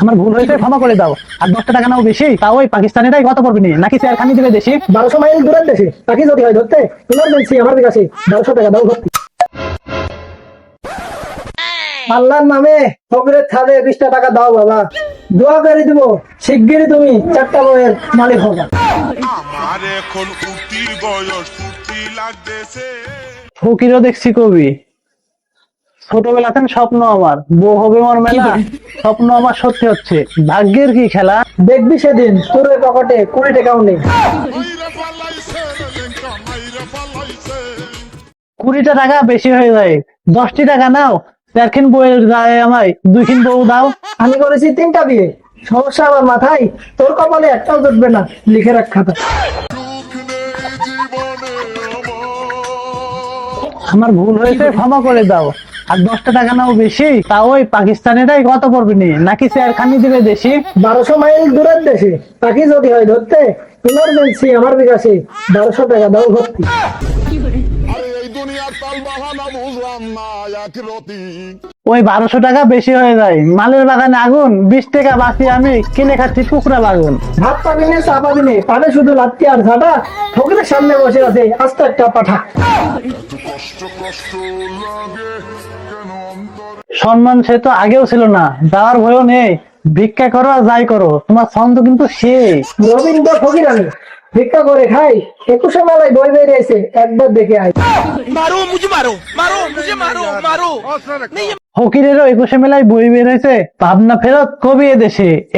আমার ভুল হয়েছে ক্ষমা করে দাও। আর দশটা টাকা নাও বেশি তাও ওই পাকিস্তানিরাই কত করবি নি। নাকি স্যার খানি দিবে দেশি বারোশো মাইল দূরের দেশে। তাকে যদি হয় ধরতে ইমার্জেন্সি আমার কাছে বারোশো টাকা দাও ভর্তি। আল্লাহর নামে ফকরের থালে বিশটা টাকা দাও বাবা। দোয়া করে দিব শিগগিরই তুমি চারটা বইয়ের মালিক হবা। আমার এখন উঠি বয়স ফুটি লাগতেছে। ফকিরও দেখছি কবি। ছোটবেলা থেকে স্বপ্ন আমার। বউ হবে আমার মেলা। স্বপ্ন আমার সত্যি হচ্ছে। ভাগ্যের কি খেলা? দেখবি সেদিন তোর পকেটে কুড়ি টাকাও নেই। কুড়িটা টাকা বেশি হয়ে যায়। দশটি টাকা নাও। চারখিন বউয়ের গায়ে আমায়। দুইখিন বউ দাও। আমি করেছি তিনটা বিয়ে। সমস্যা আমার মাথায়। তোর কপালে একটাও জুটবে না। লিখে রাখ খাতা। আমার ভুল হয়েছে ক্ষমা করে দাও। আর দশটা টাকা নাও বেশি তা ওই পাকিস্তানেরাই কত পড়বে নি? নাকি স্যার খানি দিবে দেশি বারোশো মাইল দূরের দেশে। তাকে যদি হয় ধরতে ইমার্জেন্সি আমার বিকাশে বারোশো টাকা দাও ভর্তি। তাল বাহানা বুঝলাম না এক রতি। ওই বারোশো টাকা বেশি হয়ে যায়। মালের বাগানে আগুন বিশ টাকা বাঁচি আমি কিনে খাচ্ছি কুকুরা বাগুন ভাত পাবি নে চা পাবি নে পাবে শুধু লাত্তি আর ঝাঁটা ঠোকরের সামনে বসে আছে আস্তে একটা পাঠা। সম্মান সে তো আগেও ছিল না যাওয়ার ভয়ও নেই। ভিক্ষা করো আর যাই করো তোমার ছন্দ কিন্তু সে রবীন্দ্র ফকির আমি ভিক্ষা করে খাই একুশে মেলায় বই বেরিয়েছে একবার দেখে আয়। মারো মুজি মারো মারো। একুশে মেলায় বই বের হয়েছে ফেরত কবি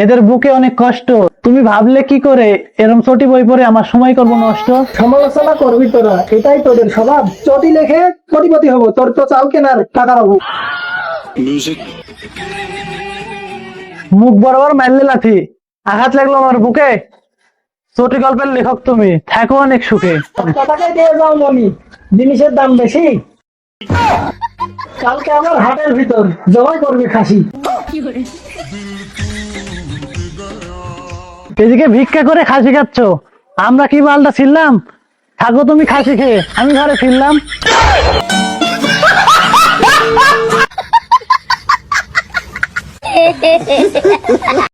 এদের বুকে অনেক কষ্ট। তুমি ভাবলে কি করে? এরম বই পড়ে আমার সময় করব নষ্ট। সমালোচনা করবি তোরা এটাই তোদের স্বভাব। চটি লেখে কোটিপতি হব তোর তো চাল কেনার টাকা পাবো মুখ বরাবর মারলে লাথি আঘাত লাগল আমার বুকে। চটি গল্পের লেখক তুমি। থাকো অনেক সুখে। যাও জিনিসের দাম বেশি। কালকে আমার হাটের ভিতর জবাই করবি খাসি। এদিকে ভিক্ষা করে খাসি খাচ্ছ? আমরা কি মালটা ছিলাম থাকো তুমি খাসি খেয়ে আমি ঘরে ফিরলাম।